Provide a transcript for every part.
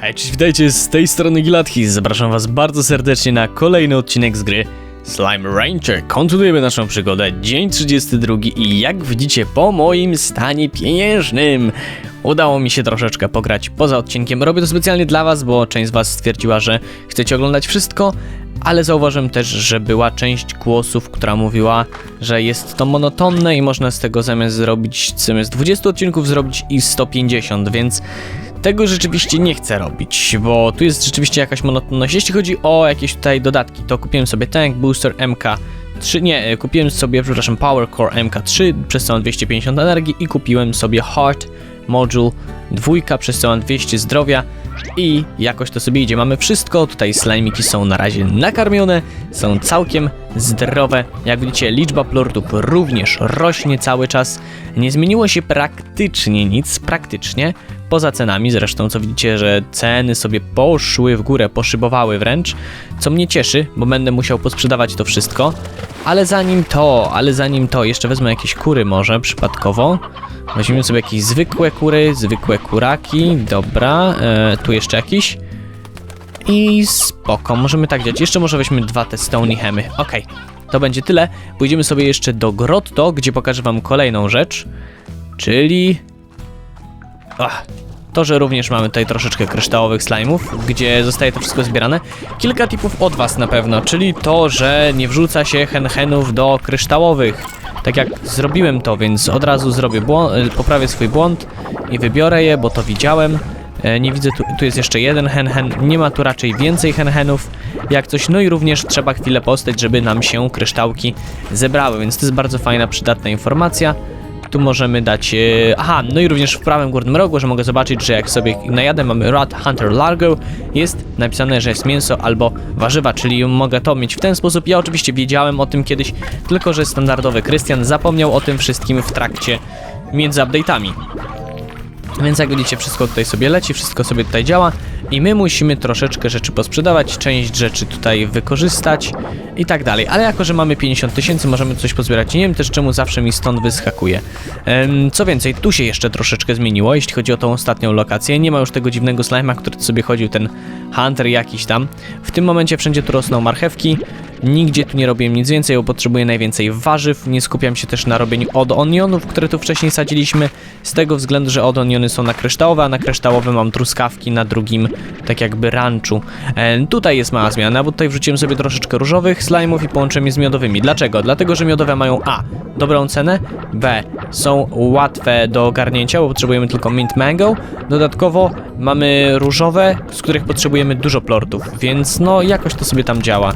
Cześć, witajcie z tej strony Gilathis. Zapraszam was bardzo serdecznie na kolejny odcinek z gry Slime Ranger. Kontynuujemy naszą przygodę, dzień 32 i jak widzicie po moim stanie pieniężnym udało mi się troszeczkę pograć poza odcinkiem. Robię to specjalnie dla was, bo część z was stwierdziła, że chcecie oglądać wszystko, ale zauważyłem też, że była część głosów, która mówiła, że jest to monotonne i można z tego zamiast zrobić, zamiast 20 odcinków zrobić i 150, więc tego rzeczywiście nie chcę robić, bo tu jest rzeczywiście jakaś monotonność. Jeśli chodzi o jakieś tutaj dodatki, to kupiłem sobie Tank Booster MK3, nie, e, kupiłem sobie, przepraszam, Power Core MK3 przez mam 250 energii i kupiłem sobie Heart Module 2 przez mam 200 zdrowia i jakoś to sobie idzie. Mamy wszystko, tutaj slajmiki są na razie nakarmione, są całkiem zdrowe. Jak widzicie, liczba plortów również rośnie cały czas. Nie zmieniło się praktycznie nic, praktycznie, poza cenami. Zresztą, co widzicie, że ceny sobie poszły w górę, poszybowały wręcz, co mnie cieszy, bo będę musiał posprzedawać to wszystko. Ale zanim to, ale zanim to, jeszcze wezmę jakieś kury może przypadkowo. Weźmiemy sobie jakieś zwykłe kury, zwykłe kuraki, dobra, e, tu jeszcze jakiś. I spoko, możemy tak dziać. Jeszcze może weźmy dwa te Stony Hemy. Okej, to będzie tyle. Pójdziemy sobie jeszcze do Grotto, gdzie pokażę wam kolejną rzecz. Czyli... Ach, to, że również mamy tutaj troszeczkę kryształowych slime'ów, gdzie zostaje to wszystko zbierane. Kilka tipów od was na pewno, czyli to, że nie wrzuca się hen-henów do kryształowych. Tak jak zrobiłem to, więc od razu zrobię błąd, poprawię swój błąd i wybiorę je, bo to widziałem. E, Nie widzę, tu, tu jest jeszcze jeden hen-hen, nie ma tu raczej więcej hen-henów, jak coś, no i również trzeba chwilę postać, żeby nam się kryształki zebrały, więc to jest bardzo fajna, przydatna informacja. Tu możemy dać, e, aha, no i również w prawym górnym rogu, że mogę zobaczyć, że jak sobie najadę, mamy Rat Hunter Largo, jest napisane, że jest mięso albo warzywa, czyli mogę to mieć w ten sposób. Ja oczywiście wiedziałem o tym kiedyś, tylko że standardowy Krystian zapomniał o tym wszystkim w trakcie między update'ami. Więc jak widzicie, wszystko tutaj sobie leci, wszystko sobie tutaj działa i my musimy troszeczkę rzeczy posprzedawać, część rzeczy tutaj wykorzystać i tak dalej. Ale jako, że mamy 50 tysięcy, możemy coś pozbierać. Nie wiem też, czemu zawsze mi stąd wyskakuje. Co więcej, tu się jeszcze troszeczkę zmieniło, jeśli chodzi o tą ostatnią lokację. Nie ma już tego dziwnego slima, który sobie chodził, ten hunter jakiś tam. W tym momencie wszędzie tu rosną marchewki. Nigdzie tu nie robię nic więcej, bo potrzebuję najwięcej warzyw. Nie skupiam się też na robieniu od onionów, które tu wcześniej sadziliśmy, z tego względu, że od oniony są na kryształowe, a na kryształowe mam truskawki na drugim, tak jakby ranchu. E, tutaj jest mała zmiana, bo tutaj wrzuciłem sobie troszeczkę różowych slime'ów i połączyłem je z miodowymi. Dlaczego? Dlatego, że miodowe mają A. Dobrą cenę, B. Są łatwe do ogarnięcia, bo potrzebujemy tylko mint mango. Dodatkowo mamy różowe, z których potrzebujemy dużo plortów, więc no jakoś to sobie tam działa.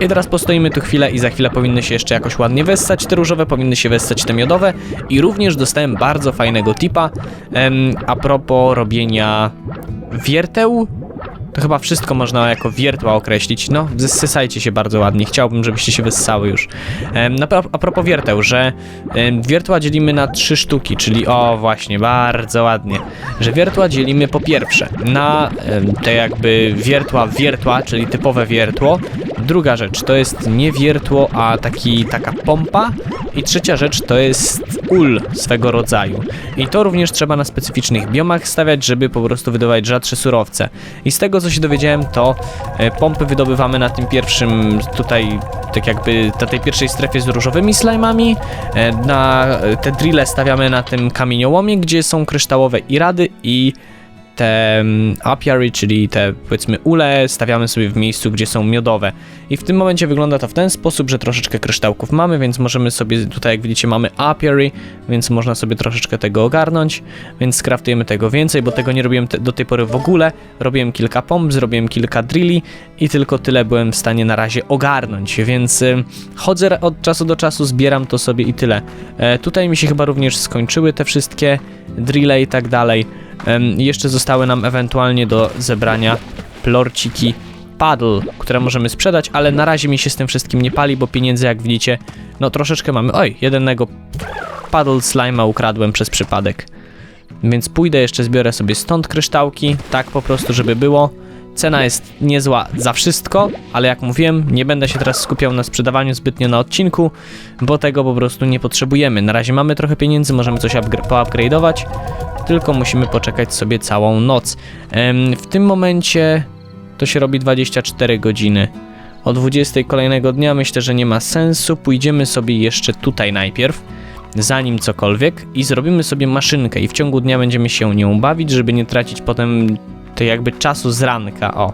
I teraz postoimy tu chwilę i za chwilę powinny się jeszcze jakoś ładnie wessać te różowe, powinny się wessać te miodowe i również dostałem bardzo fajnego tipa em, a propos robienia wierteł. To chyba wszystko można jako wiertła określić. No, zesysajcie się bardzo ładnie. Chciałbym, żebyście się wyssały już. Pro- a propos wierteł, że wiertła dzielimy na trzy sztuki, czyli o właśnie, bardzo ładnie. Że wiertła dzielimy po pierwsze na te jakby wiertła wiertła, czyli typowe wiertło. Druga rzecz to jest nie wiertło, a taki, taka pompa. I trzecia rzecz to jest ul swego rodzaju. I to również trzeba na specyficznych biomach stawiać, żeby po prostu wydobywać rzadsze surowce. I z tego co się dowiedziałem, to e, pompy wydobywamy na tym pierwszym tutaj, tak jakby na tej pierwszej strefie z różowymi slajmami. E, Na e, te drille stawiamy na tym kamieniołomie, gdzie są kryształowe irady i te mm, apiary, czyli te powiedzmy ule, stawiamy sobie w miejscu, gdzie są miodowe. I w tym momencie wygląda to w ten sposób, że troszeczkę kryształków mamy, więc możemy sobie, tutaj jak widzicie mamy apiary, więc można sobie troszeczkę tego ogarnąć, więc skraftujemy tego więcej, bo tego nie robiłem te, do tej pory w ogóle. Robiłem kilka pomp, zrobiłem kilka drilli i tylko tyle byłem w stanie na razie ogarnąć, więc y, chodzę od czasu do czasu, zbieram to sobie i tyle. E, tutaj mi się chyba również skończyły te wszystkie drille i tak dalej. Jeszcze zostały nam ewentualnie do zebrania plorciki paddle, które możemy sprzedać, ale na razie mi się z tym wszystkim nie pali, bo pieniędzy jak widzicie, no troszeczkę mamy. Oj, jednego paddle slima ukradłem przez przypadek. Więc pójdę jeszcze zbiorę sobie stąd kryształki, tak po prostu, żeby było. Cena jest niezła za wszystko, ale jak mówiłem, nie będę się teraz skupiał na sprzedawaniu zbytnio na odcinku, bo tego po prostu nie potrzebujemy. Na razie mamy trochę pieniędzy, możemy coś upgra- poupgrade'ować, tylko musimy poczekać sobie całą noc. W tym momencie to się robi 24 godziny. O 20 kolejnego dnia myślę, że nie ma sensu. Pójdziemy sobie jeszcze tutaj najpierw, zanim cokolwiek, i zrobimy sobie maszynkę. I w ciągu dnia będziemy się nią bawić, żeby nie tracić potem tej jakby czasu z ranka. O,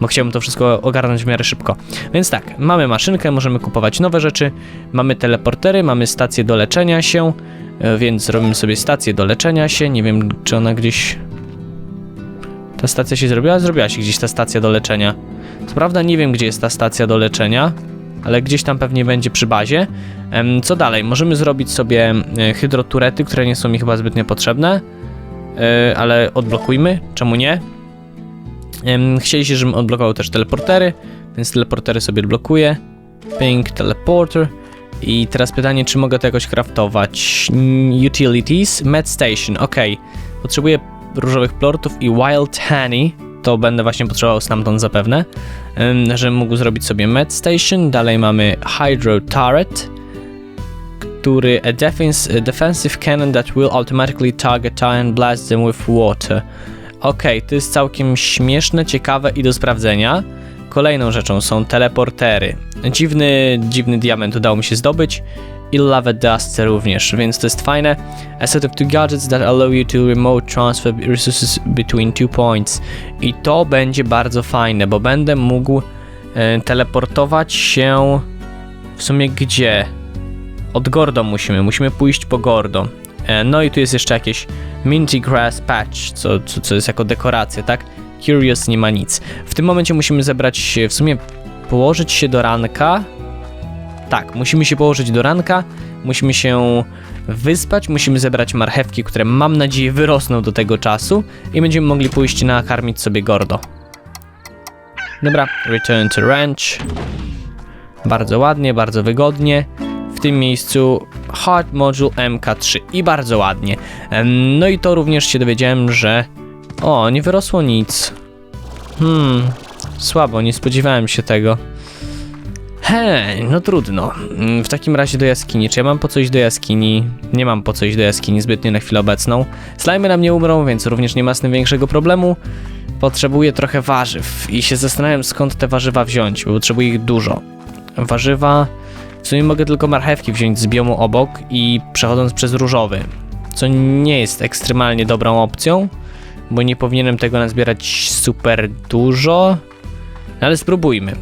bo chciałbym to wszystko ogarnąć w miarę szybko. Więc tak, mamy maszynkę, możemy kupować nowe rzeczy, mamy teleportery, mamy stację do leczenia się, e, więc robimy sobie stację do leczenia się. Nie wiem, czy ona gdzieś. Ta stacja się zrobiła? Zrobiła się gdzieś ta stacja do leczenia. Co prawda nie wiem, gdzie jest ta stacja do leczenia, ale gdzieś tam pewnie będzie przy bazie. Co dalej? Możemy zrobić sobie e, hydroturety, które nie są mi chyba zbytnio potrzebne, E, ale odblokujmy, czemu nie? Chcieliście, żebym odblokował też teleportery, więc teleportery sobie odblokuję. Pink teleporter. I teraz pytanie, czy mogę to jakoś craftować? Mm, Utilities, Med Station, ok. Potrzebuję różowych plortów i Wild Honey. To będę właśnie potrzebował stamtąd zapewne, żebym mógł zrobić sobie Med Station. Dalej mamy Hydro Turret, który a defense, a defensive cannon that will automatically target and blast them with water. Okej, to jest całkiem śmieszne, ciekawe i do sprawdzenia. Kolejną rzeczą są teleportery. Dziwny, dziwny diament udało mi się zdobyć i lava dust również, więc to jest fajne. A set of two gadgets that allow you to remote transfer resources between two points. I to będzie bardzo fajne, bo będę mógł e, teleportować się w sumie gdzie? Od Gordo musimy, musimy pójść po Gordo. E, No i tu jest jeszcze jakieś Minty Grass Patch, co, co, co jest jako dekoracja, tak? Curious nie ma nic. W tym momencie musimy zebrać się, w sumie położyć się do ranka. Tak, musimy się położyć do ranka, musimy się wyspać, musimy zebrać marchewki, które mam nadzieję wyrosną do tego czasu i będziemy mogli pójść nakarmić sobie Gordo. Dobra, return to ranch. Bardzo ładnie, bardzo wygodnie. W tym miejscu Hard Module MK3 i bardzo ładnie. No i to również się dowiedziałem, że o, nie wyrosło nic. Hmm, słabo, nie spodziewałem się tego. Hej, no trudno. Mm, W takim razie do jaskini. Czy ja mam po co iść do jaskini? Nie mam po co iść do jaskini zbytnio na chwilę obecną. Slajmy nam nie umrą, więc również nie ma z tym większego problemu. Potrzebuję trochę warzyw i się zastanawiam skąd te warzywa wziąć, bo potrzebuję ich dużo. Warzywa... W sumie mogę tylko marchewki wziąć z biomu obok i przechodząc przez różowy, co nie jest ekstremalnie dobrą opcją, bo nie powinienem tego nazbierać super dużo, ale spróbujmy.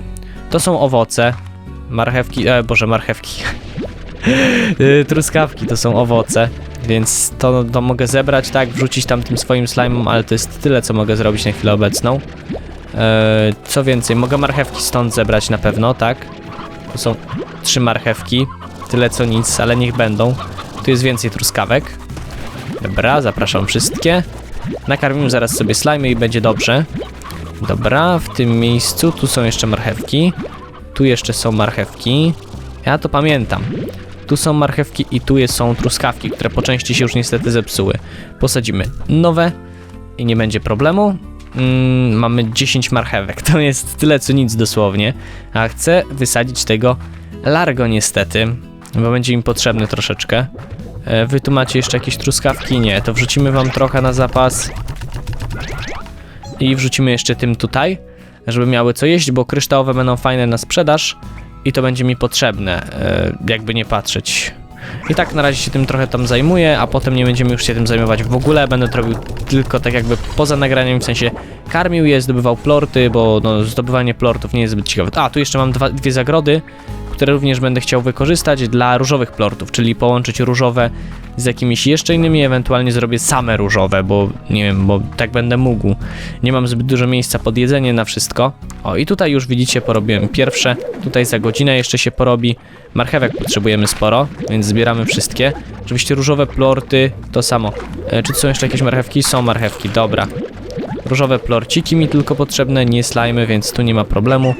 To są owoce, marchewki, e, boże, marchewki. Y, Truskawki to są owoce, więc to, to mogę zebrać, tak, wrzucić tam tym swoim slime'om, ale to jest tyle, co mogę zrobić na chwilę obecną. E, co więcej, mogę marchewki stąd zebrać na pewno, tak? Są trzy marchewki, tyle co nic, ale niech będą. Tu jest więcej truskawek. Dobra, zapraszam wszystkie. Nakarmimy zaraz sobie slimy i będzie dobrze. Dobra, w tym miejscu tu są jeszcze marchewki. Tu jeszcze są marchewki. Ja to pamiętam. Tu są marchewki i tu są truskawki, które po części się już niestety zepsuły. Posadzimy nowe i nie będzie problemu. Mm, mamy 10 marchewek, to jest tyle co nic dosłownie. A chcę wysadzić tego largo niestety, bo będzie im potrzebny troszeczkę. E, Wy tu macie jeszcze jakieś truskawki? Nie, to wrzucimy wam trochę na zapas. I wrzucimy jeszcze tym tutaj, żeby miały co jeść, bo kryształowe będą fajne na sprzedaż i to będzie mi potrzebne, e, jakby nie patrzeć. I tak na razie się tym trochę tam zajmuję, a potem nie będziemy już się tym zajmować w ogóle. Będę to robił tylko tak jakby poza nagraniem, w sensie karmił je, zdobywał plorty, bo no, zdobywanie plortów nie jest zbyt ciekawe. A, tu jeszcze mam dwa, dwie zagrody, które również będę chciał wykorzystać dla różowych plortów, czyli połączyć różowe z jakimiś jeszcze innymi, ewentualnie zrobię same różowe, bo nie wiem, bo tak będę mógł. Nie mam zbyt dużo miejsca pod jedzenie na wszystko. O, i tutaj już widzicie, porobiłem pierwsze. Tutaj za godzinę jeszcze się porobi. Marchewek potrzebujemy sporo, więc zbieramy wszystkie. Oczywiście różowe plorty, to samo. E, czy są jeszcze jakieś marchewki? Są marchewki, dobra. Różowe plorciki mi tylko potrzebne, nie slajmy, więc tu nie ma problemu.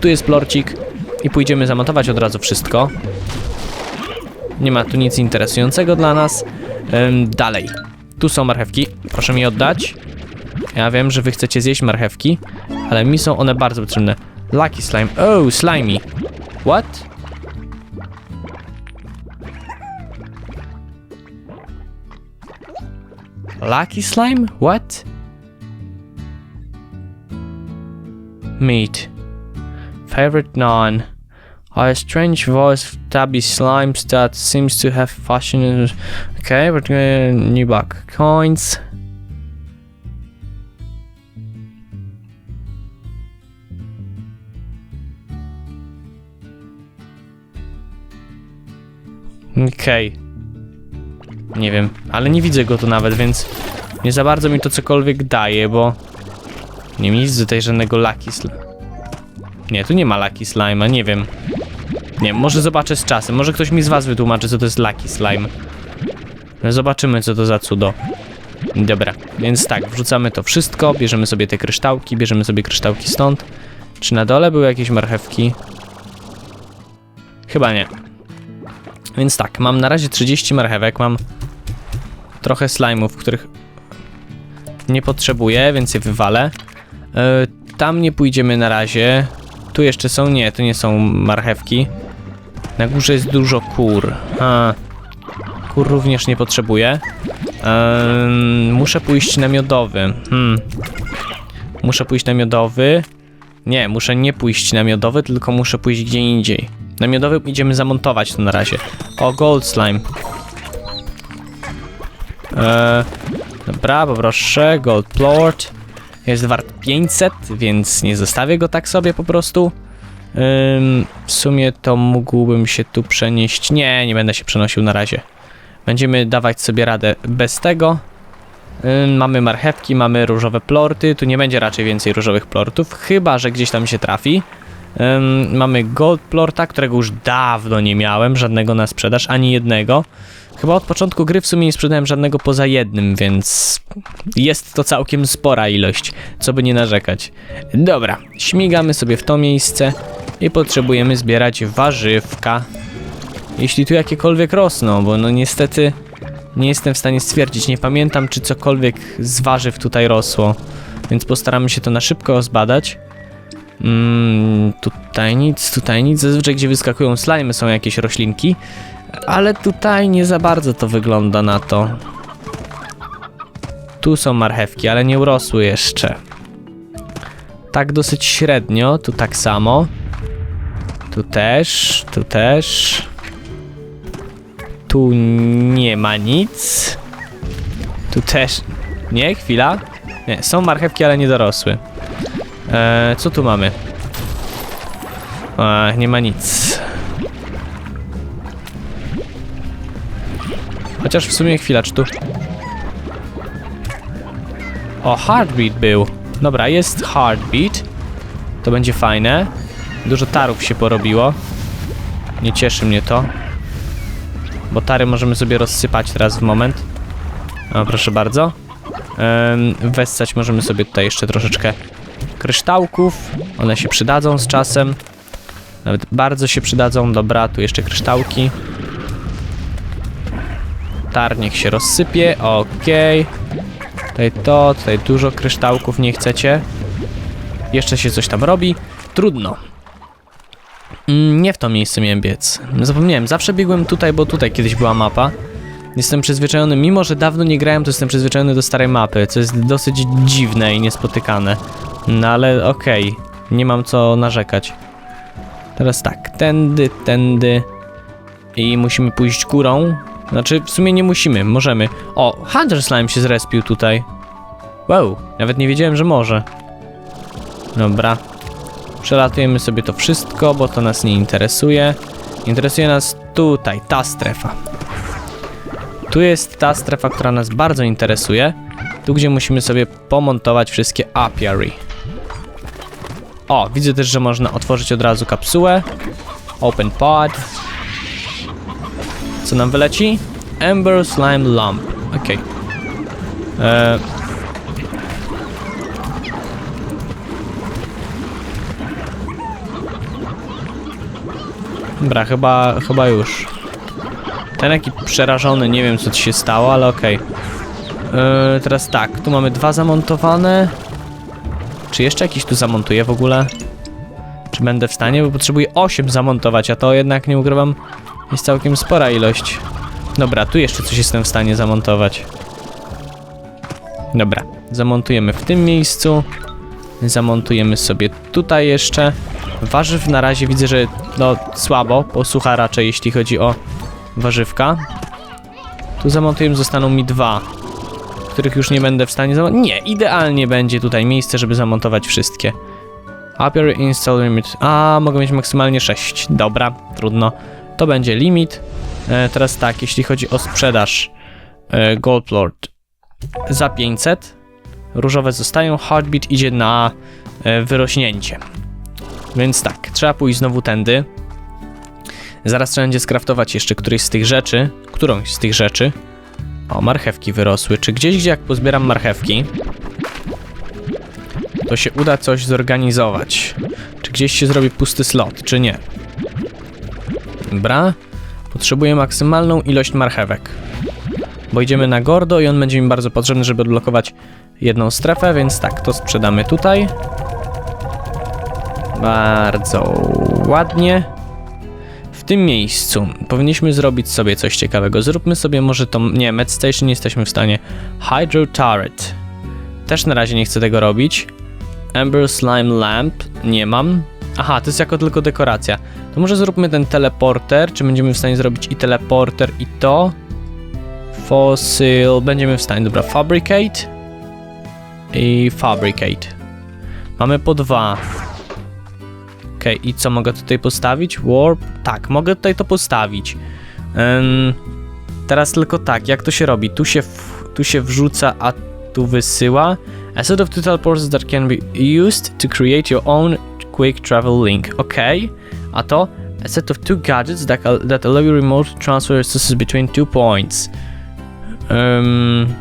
Tu jest plorcik i pójdziemy zamontować od razu wszystko. Nie ma tu nic interesującego dla nas. Ym, dalej. Tu są marchewki. Proszę mi oddać. Ja wiem, że wy chcecie zjeść marchewki. ale mi są one bardzo potrzebne. Lucky slime. Oh, slimy. What? Lucky slime? What? Meat. Favorite non. A strange voice tabby slimes that seems to have fashion. Okay, we're gonna new buck coins. Okej. Nie wiem, ale nie widzę go tu nawet, więc nie za bardzo mi to cokolwiek daje, bo nie widzę tutaj żadnego Lucky Slime. Nie, tu nie ma Lucky Slime'a, nie wiem. Nie może zobaczę z czasem, może ktoś mi z was wytłumaczy, co to jest Lucky Slime. No Zobaczymy, co to za cudo. Dobra, więc tak, wrzucamy to wszystko, bierzemy sobie te kryształki, bierzemy sobie kryształki stąd. Czy na dole były jakieś marchewki? Chyba nie. Więc tak, mam na razie 30 marchewek, mam trochę slime'ów, których nie potrzebuję, więc je wywalę. E, tam nie pójdziemy na razie. Tu jeszcze są, nie, to nie są marchewki. Na górze jest dużo kur. A, kur również nie potrzebuję. Em, muszę pójść na miodowy. Hmm. Muszę pójść na miodowy. Nie, muszę nie pójść na miodowy, tylko muszę pójść gdzie indziej. Na miodowym idziemy zamontować to na razie. O, gold slime. Eee, dobra, poproszę. Gold plort. Jest wart 500, więc nie zostawię go tak sobie po prostu. Ym, w sumie to mógłbym się tu przenieść. Nie, nie będę się przenosił na razie. Będziemy dawać sobie radę bez tego. Ym, mamy marchewki, mamy różowe plorty. Tu nie będzie raczej więcej różowych plortów, chyba że gdzieś tam się trafi. Ym, mamy gold plorta, którego już dawno nie miałem, żadnego na sprzedaż, ani jednego. Chyba od początku gry w sumie nie sprzedałem żadnego poza jednym, więc jest to całkiem spora ilość, co by nie narzekać. Dobra, śmigamy sobie w to miejsce i potrzebujemy zbierać warzywka. Jeśli tu jakiekolwiek rosną, bo no niestety nie jestem w stanie stwierdzić, nie pamiętam czy cokolwiek z warzyw tutaj rosło, więc postaramy się to na szybko zbadać. Mm, tutaj nic, tutaj nic. Zazwyczaj gdzie wyskakują slimy są jakieś roślinki, ale tutaj nie za bardzo to wygląda na to. Tu są marchewki, ale nie urosły jeszcze. Tak dosyć średnio, tu tak samo. Tu też, tu też. Tu nie ma nic. Tu też. Nie, chwila. Nie, są marchewki, ale nie dorosły. Eee, co tu mamy? Nie ma nic. Chociaż w sumie chwila, czy tu... O, heartbeat był. Dobra, jest heartbeat. To będzie fajne. Dużo tarów się porobiło. Nie cieszy mnie to. Bo tary możemy sobie rozsypać teraz w moment. O, proszę bardzo. Ym, wessać możemy sobie tutaj jeszcze troszeczkę kryształków. One się przydadzą z czasem. Nawet bardzo się przydadzą. Dobra, tu jeszcze kryształki. Tar niech się rozsypie. Okej. Tutaj to, tutaj dużo kryształków nie chcecie. Jeszcze się coś tam robi. Trudno. Mm, Nie w to miejsce miałem biec. Zapomniałem, zawsze biegłem tutaj, bo tutaj kiedyś była mapa. Jestem przyzwyczajony, mimo że dawno nie grałem, to jestem przyzwyczajony do starej mapy, co jest dosyć dziwne i niespotykane. No ale okej, nie mam co narzekać. Teraz tak, tędy, tędy. I musimy pójść górą. Znaczy, w sumie nie musimy, możemy. O, Hunter Slime się zrespił tutaj. Wow, nawet nie wiedziałem, że może. Dobra. Przelatujemy sobie to wszystko, bo to nas nie interesuje. Interesuje nas tutaj, ta strefa. Tu jest ta strefa, która nas bardzo interesuje. Tu, gdzie musimy sobie pomontować wszystkie apiary. O, widzę też, że można otworzyć od razu kapsułę. Open pod. Co nam wyleci? Ember Slime Lump. Okej. E, Dobra, chyba, chyba już. Ten jaki przerażony, nie wiem co ci się stało, ale okej. Yy, teraz tak, tu mamy dwa zamontowane. Czy jeszcze jakiś tu zamontuję w ogóle? Czy będę w stanie? Bo potrzebuję 8 zamontować, a to jednak nie ukrywam jest całkiem spora ilość. Dobra, tu jeszcze coś jestem w stanie zamontować. Dobra, zamontujemy w tym miejscu. Zamontujemy sobie tutaj jeszcze. Warzyw na razie widzę, że no słabo, posłucha raczej jeśli chodzi o warzywka. Tu zamontujemy, zostaną mi dwa, których już nie będę w stanie zamontować. Nie, idealnie będzie tutaj miejsce, żeby zamontować wszystkie. Upper install limit. A, mogę mieć maksymalnie 6. Dobra, trudno. To będzie limit. E, teraz tak, jeśli chodzi o sprzedaż e, Gold Lord za 500. Różowe zostają, Heartbeat idzie na e, wyrośnięcie. Więc tak, trzeba pójść znowu tędy. Zaraz trzeba będzie skraftować jeszcze któryś z tych rzeczy. Którąś z tych rzeczy. O, marchewki wyrosły. Czy gdzieś, gdzie jak pozbieram marchewki, to się uda coś zorganizować? Czy gdzieś się zrobi pusty slot, czy nie? Dobra. Potrzebuję maksymalną ilość marchewek. Bo idziemy na Gordo i on będzie mi bardzo potrzebny, żeby odblokować jedną strefę, więc tak, to sprzedamy tutaj. Bardzo ładnie. Tym miejscu powinniśmy zrobić sobie coś ciekawego. Zróbmy sobie może to... Nie, Med Station nie jesteśmy w stanie. Hydro Turret. Też na razie nie chcę tego robić. Ember Slime Lamp. Nie mam. Aha, to jest jako tylko dekoracja. To może zróbmy ten teleporter. Czy będziemy w stanie zrobić i teleporter, i to? Fossil. Będziemy w stanie. Dobra, Fabricate. I Fabricate. Mamy po dwa. I co mogę tutaj postawić? Warp? Tak, mogę tutaj to postawić. Teraz tylko tak, jak to się robi? Tu się, w, tu się wrzuca, a tu wysyła. A set of two teleporters that can be used to create your own quick travel link. Okej, a to a set of two gadgets that, that allow you remote transfer resources between two points. Ym,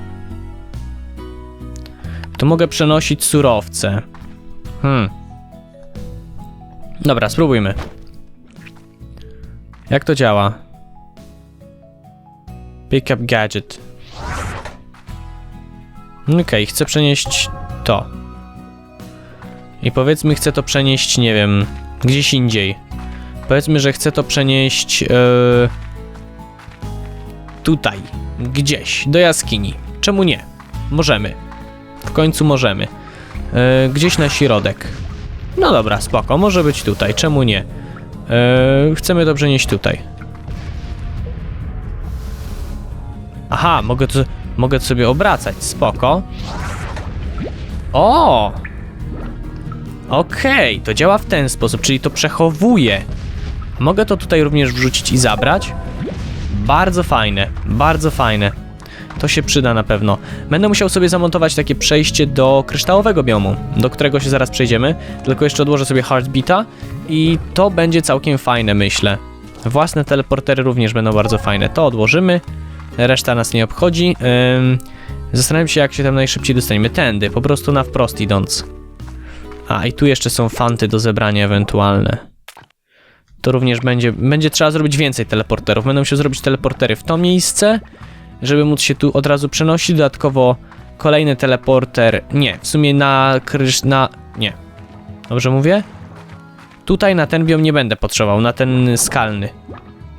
tu mogę przenosić surowce. Hmm. Dobra, spróbujmy. Jak to działa? Pick up gadget. Okej, chcę przenieść to. I powiedzmy, chcę to przenieść, nie wiem, gdzieś indziej. Powiedzmy, że chcę to przenieść e, tutaj, gdzieś, do jaskini. Czemu nie? Możemy. W końcu możemy. E, gdzieś na środek. No dobra, spoko, może być tutaj, czemu nie? Eee, chcemy to przenieść tutaj. Aha, mogę to, mogę to sobie obracać, spoko. O! Okej, to działa w ten sposób, czyli to przechowuje. Mogę to tutaj również wrzucić i zabrać? Bardzo fajne, bardzo fajne. To się przyda na pewno. Będę musiał sobie zamontować takie przejście do kryształowego biomu, do którego się zaraz przejdziemy. Tylko jeszcze odłożę sobie Heartbeata i to będzie całkiem fajne, myślę. Własne teleportery również będą bardzo fajne. To odłożymy. Reszta nas nie obchodzi. Ym, zastanawiam się, jak się tam najszybciej dostaniemy. Tędy, po prostu na wprost idąc. A, i tu jeszcze są fanty do zebrania ewentualne. To również będzie, będzie trzeba zrobić więcej teleporterów. Będą się zrobić teleportery w to miejsce, żeby móc się tu od razu przenosić. Dodatkowo kolejny teleporter. Nie, w sumie na krysz. na. Nie. Dobrze mówię? Tutaj na ten biom nie będę potrzebował, na ten skalny.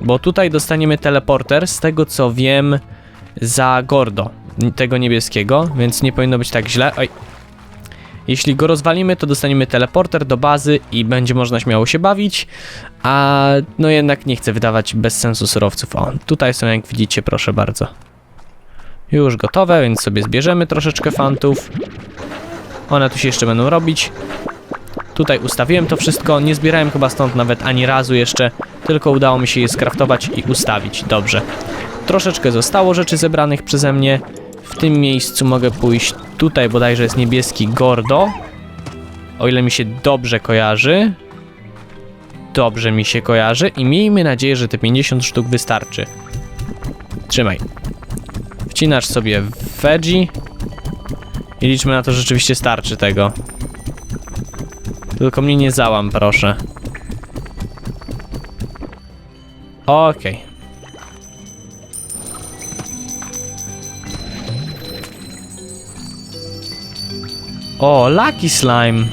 Bo tutaj dostaniemy teleporter, z tego co wiem, za Gordo, tego niebieskiego, więc nie powinno być tak źle. Oj. Jeśli go rozwalimy, to dostaniemy teleporter do bazy i będzie można śmiało się bawić, a no jednak nie chcę wydawać bez sensu surowców. O, tutaj są jak widzicie, proszę bardzo. Już gotowe, więc sobie zbierzemy troszeczkę fantów. One tu się jeszcze będą robić. Tutaj ustawiłem to wszystko, nie zbierałem chyba stąd nawet ani razu jeszcze, tylko udało mi się je skraftować i ustawić. Dobrze. Troszeczkę zostało rzeczy zebranych przeze mnie. W tym miejscu mogę pójść tutaj, bodajże jest niebieski Gordo. O ile mi się dobrze kojarzy. Dobrze mi się kojarzy i miejmy nadzieję, że te 50 sztuk wystarczy. Trzymaj. Wcinasz sobie veggie i liczmy na to, że rzeczywiście starczy tego. Tylko mnie nie załam, proszę. Okej. O, Lucky Slime.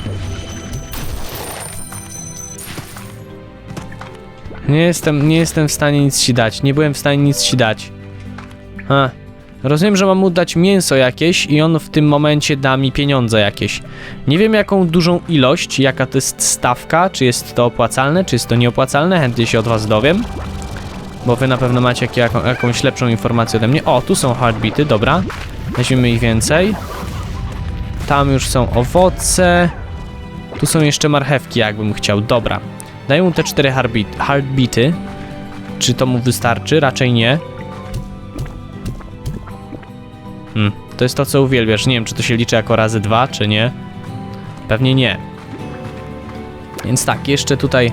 Nie jestem, nie jestem w stanie nic ci dać. Nie byłem w stanie nic ci dać. A. Rozumiem, że mam mu dać mięso jakieś i on w tym momencie da mi pieniądze jakieś. Nie wiem jaką dużą ilość, jaka to jest stawka, czy jest to opłacalne, czy jest to nieopłacalne, chętnie się od was dowiem. Bo wy na pewno macie jaką, jakąś lepszą informację ode mnie. O, tu są heartbeaty, dobra. Weźmiemy ich więcej. Tam już są owoce. Tu są jeszcze marchewki, jakbym chciał. Dobra. Daję mu te cztery heartbeat, heartbeaty. Czy to mu wystarczy? Raczej nie. Hmm, to jest to, co uwielbiasz. Nie wiem, czy to się liczy jako razy dwa, czy nie. Pewnie nie. Więc tak, jeszcze tutaj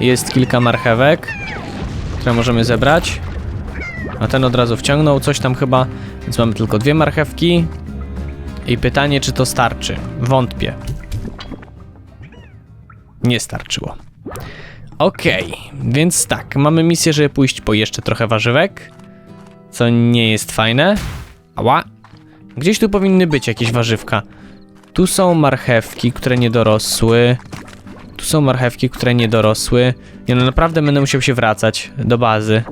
jest kilka marchewek, które możemy zebrać. A ten od razu wciągnął coś tam chyba, więc mamy tylko dwie marchewki. I pytanie, czy to starczy? Wątpię. Nie starczyło. Okej, więc tak, mamy misję, żeby pójść po jeszcze trochę warzywek, co nie jest fajne. Ała. Gdzieś tu powinny być jakieś warzywka. Tu są marchewki, które nie dorosły. Tu są marchewki, które nie dorosły. Nie no, naprawdę będę musiał się wracać do bazy.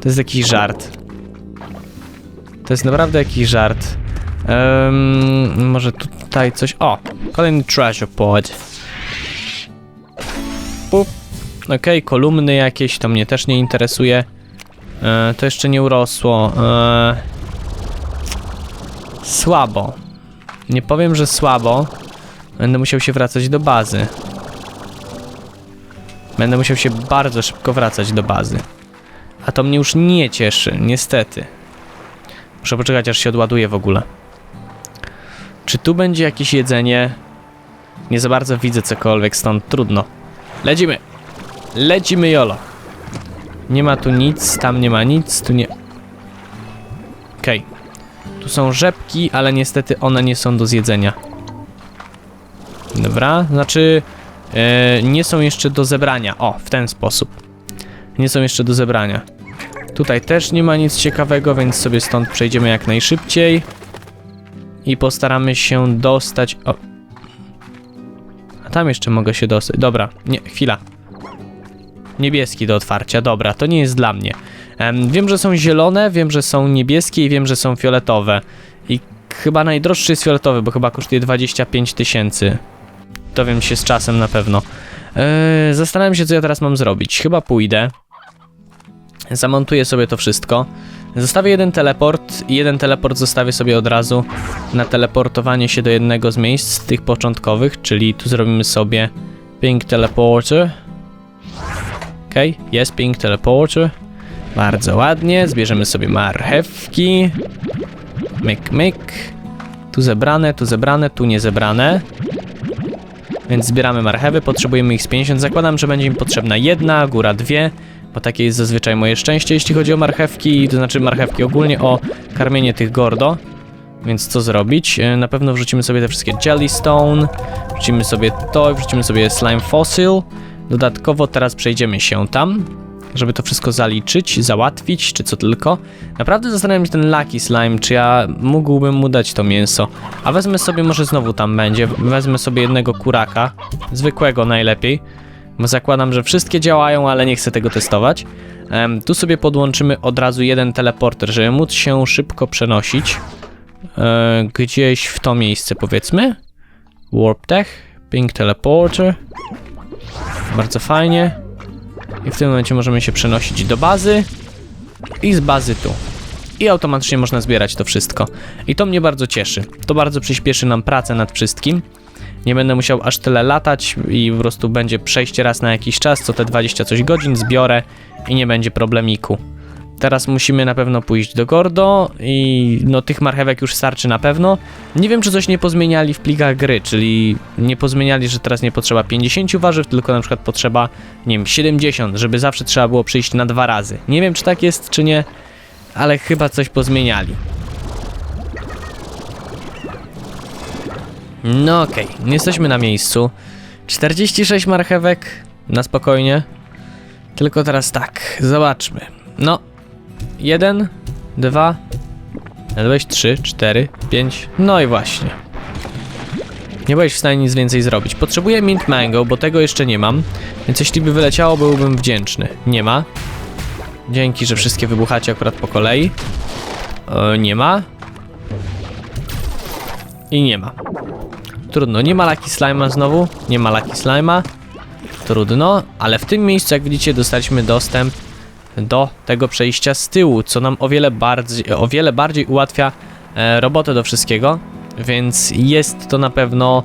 To jest jakiś żart. To jest naprawdę jakiś żart. Em, może tutaj coś... O! Kolejny treasure pod. Pup. Okej, kolumny jakieś, to mnie też nie interesuje. E, to jeszcze nie urosło. E, słabo. Nie powiem, że słabo. Będę musiał się wracać do bazy. Będę musiał się bardzo szybko wracać do bazy. A to mnie już nie cieszy, niestety. Muszę poczekać, aż się odładuje w ogóle. Czy tu będzie jakieś jedzenie? Nie za bardzo widzę cokolwiek, stąd trudno. Lecimy! Lecimy, Jolo! Nie ma tu nic, tam nie ma nic, tu nie... Okej. Tu są rzepki, ale niestety one nie są do zjedzenia. Dobra, znaczy... e, nie są jeszcze do zebrania. O, w ten sposób. Nie są jeszcze do zebrania. Tutaj też nie ma nic ciekawego, więc sobie stąd przejdziemy jak najszybciej. I postaramy się dostać... O. A tam jeszcze mogę się dostać. Dobra, nie, chwila. Niebieski do otwarcia, dobra, to nie jest dla mnie. Em, wiem, że są zielone, wiem, że są niebieskie i wiem, że są fioletowe. I chyba najdroższy jest fioletowy, bo chyba kosztuje 25 tysięcy. Dowiem się z czasem na pewno. Eee, zastanawiam się, co ja teraz mam zrobić. Chyba pójdę. Zamontuję sobie to wszystko. Zostawię jeden teleport i jeden teleport zostawię sobie od razu na teleportowanie się do jednego z miejsc tych początkowych, czyli tu zrobimy sobie ping teleporter. Jest ping teleporter. Bardzo ładnie, zbierzemy sobie marchewki. Myk, myk. Tu zebrane, tu zebrane, tu nie zebrane. Więc zbieramy marchewy, potrzebujemy ich z 50. Zakładam, że będzie mi potrzebna jedna, góra dwie, bo takie jest zazwyczaj moje szczęście, jeśli chodzi o marchewki, to znaczy marchewki ogólnie, o karmienie tych gordo. Więc co zrobić? E, Na pewno wrzucimy sobie te wszystkie Jellystone, wrzucimy sobie to, wrzucimy sobie Slime Fossil. Dodatkowo teraz przejdziemy się tam, żeby to wszystko zaliczyć, załatwić, czy co tylko. Naprawdę zastanawiam się ten Lucky Slime, czy ja mógłbym mu dać to mięso. A wezmę sobie, może znowu tam będzie, wezmę sobie jednego kuraka, zwykłego najlepiej. Bo zakładam, że wszystkie działają, ale nie chcę tego testować. Em, tu sobie podłączymy od razu jeden teleporter, żeby móc się szybko przenosić. E, gdzieś w to miejsce powiedzmy. Warp Tech, Ping Teleporter. Bardzo fajnie. I w tym momencie możemy się przenosić do bazy. I z bazy tu. I automatycznie można zbierać to wszystko. I to mnie bardzo cieszy. To bardzo przyspieszy nam pracę nad wszystkim. Nie będę musiał aż tyle latać i po prostu będzie przejście raz na jakiś czas, co te 20 coś godzin zbiorę i nie będzie problemiku. Teraz musimy na pewno pójść do Gordo i no tych marchewek już starczy na pewno. Nie wiem czy coś nie pozmieniali w plikach gry, czyli nie pozmieniali, że teraz nie potrzeba 50 warzyw, tylko na przykład potrzeba, nie wiem, 70, żeby zawsze trzeba było przyjść na dwa razy. Nie wiem czy tak jest czy nie, ale chyba coś pozmieniali. No okej, nie jesteśmy na miejscu. 46 marchewek, na spokojnie. Tylko teraz tak, zobaczmy. No, jeden, dwa, weź trzy, cztery, pięć, no i właśnie. Nie byłeś w stanie nic więcej zrobić. Potrzebuję Mint Mango, bo tego jeszcze nie mam. Więc jeśli by wyleciało, byłbym wdzięczny. Nie ma. Dzięki, że wszystkie wybuchacie akurat po kolei. E, nie ma. I nie ma. Trudno, nie ma Lucky Slime'a znowu. Nie ma Lucky Slime'a. Trudno, ale w tym miejscu, jak widzicie, dostaliśmy dostęp do tego przejścia z tyłu, co nam o wiele bardziej, o wiele bardziej ułatwia e, robotę do wszystkiego, więc jest to na pewno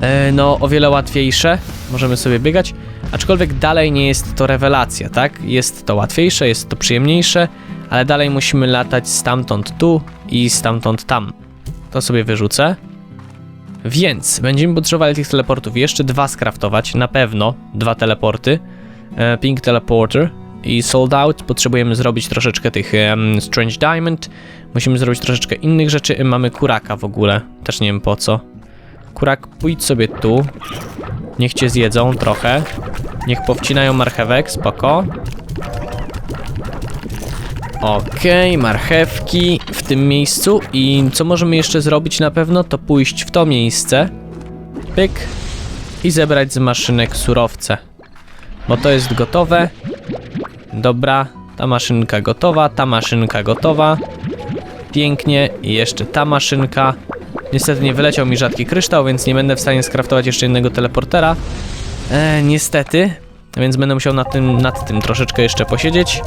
e, no, o wiele łatwiejsze. Możemy sobie biegać, aczkolwiek dalej nie jest to rewelacja, tak? Jest to łatwiejsze, jest to przyjemniejsze, ale dalej musimy latać stamtąd tu i stamtąd tam. To sobie wyrzucę. Więc będziemy potrzebowali tych teleportów jeszcze dwa skraftować, na pewno dwa teleporty. E, Pink Teleporter i Sold Out. Potrzebujemy zrobić troszeczkę tych em, Strange Diamond. Musimy zrobić troszeczkę innych rzeczy. E, Mamy kuraka w ogóle, też nie wiem po co. Kurak, pójdź sobie tu. Niech cię zjedzą trochę. Niech powcinają marchewek, spoko. Okej, marchewki w tym miejscu i co możemy jeszcze zrobić na pewno, to pójść w to miejsce, pyk i zebrać z maszynek surowce, bo to jest gotowe. Dobra, ta maszynka gotowa, ta maszynka gotowa. Pięknie i jeszcze ta maszynka. Niestety nie wyleciał mi rzadki kryształ, więc nie będę w stanie skraftować jeszcze jednego teleportera. E, niestety, więc będę musiał nad tym, nad tym troszeczkę jeszcze posiedzieć.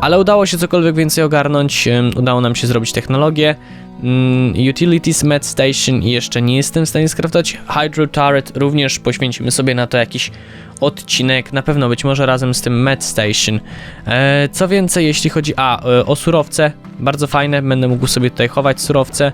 Ale udało się cokolwiek więcej ogarnąć, udało nam się zrobić technologię. Mm, Utilities, Med Station i jeszcze nie jestem w stanie skraftować. Hydro Turret również poświęcimy sobie na to jakiś odcinek, na pewno być może razem z tym Med Station. E, co więcej, jeśli chodzi a, e, o surowce, bardzo fajne, będę mógł sobie tutaj chować surowce,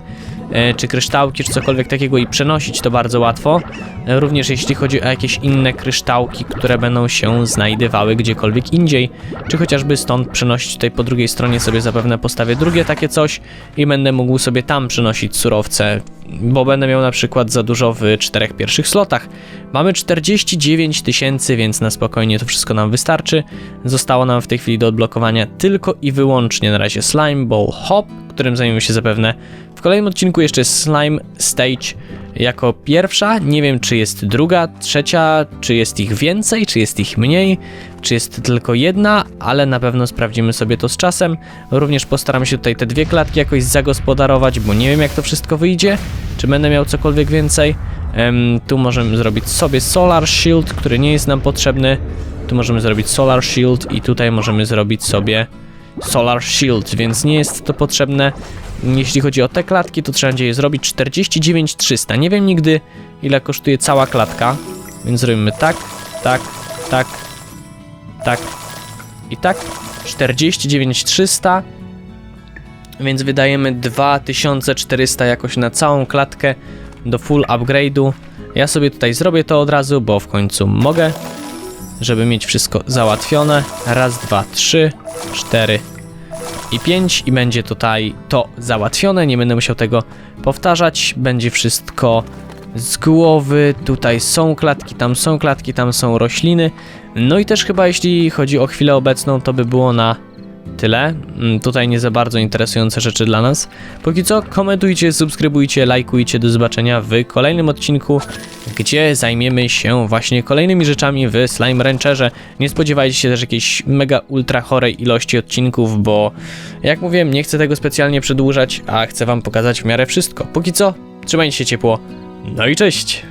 e, czy kryształki, czy cokolwiek takiego i przenosić to bardzo łatwo. Również jeśli chodzi o jakieś inne kryształki, które będą się znajdywały gdziekolwiek indziej, czy chociażby stąd przenosić tutaj po drugiej stronie sobie zapewne postawię drugie takie coś i będę mógł sobie tam przenosić surowce, bo będę miał na przykład za dużo w czterech pierwszych slotach. Mamy 49 tysięcy, więc na spokojnie to wszystko nam wystarczy. Zostało nam w tej chwili do odblokowania tylko i wyłącznie na razie Slime Ball Hop, którym zajmiemy się zapewne w kolejnym odcinku jeszcze jest Slime Stage jako pierwsza. Nie wiem, czy jest druga, trzecia, czy jest ich więcej, czy jest ich mniej, czy jest tylko jedna, ale na pewno sprawdzimy sobie to z czasem. Również postaram się tutaj te dwie klatki jakoś zagospodarować, bo nie wiem, jak to wszystko wyjdzie, czy będę miał cokolwiek więcej. Em, tu możemy zrobić sobie Solar Shield, który nie jest nam potrzebny. Tu możemy zrobić Solar Shield i tutaj możemy zrobić sobie Solar Shield, więc nie jest to potrzebne. Jeśli chodzi o te klatki, to trzeba będzie je zrobić 49 300. Nie wiem nigdy, ile kosztuje cała klatka, więc zrobimy tak, tak, tak, tak i tak. 49 300. Więc wydajemy 2400 jakoś na całą klatkę do full upgrade'u. Ja sobie tutaj zrobię to od razu, bo w końcu mogę, żeby mieć wszystko załatwione. Raz, dwa, trzy, cztery i pięć i będzie tutaj to załatwione. Nie będę musiał tego powtarzać. Będzie wszystko z głowy. Tutaj są klatki, tam są klatki, tam są rośliny. No i też chyba jeśli chodzi o chwilę obecną, to by było na tyle. Mm, Tutaj nie za bardzo interesujące rzeczy dla nas. Póki co, komentujcie, subskrybujcie, lajkujcie. Do zobaczenia w kolejnym odcinku, gdzie zajmiemy się właśnie kolejnymi rzeczami w Slime Rancherze. Nie spodziewajcie się też jakiejś mega ultra chorej ilości odcinków, bo jak mówiłem, nie chcę tego specjalnie przedłużać, a chcę wam pokazać w miarę wszystko. Póki co, trzymajcie się ciepło. No i cześć!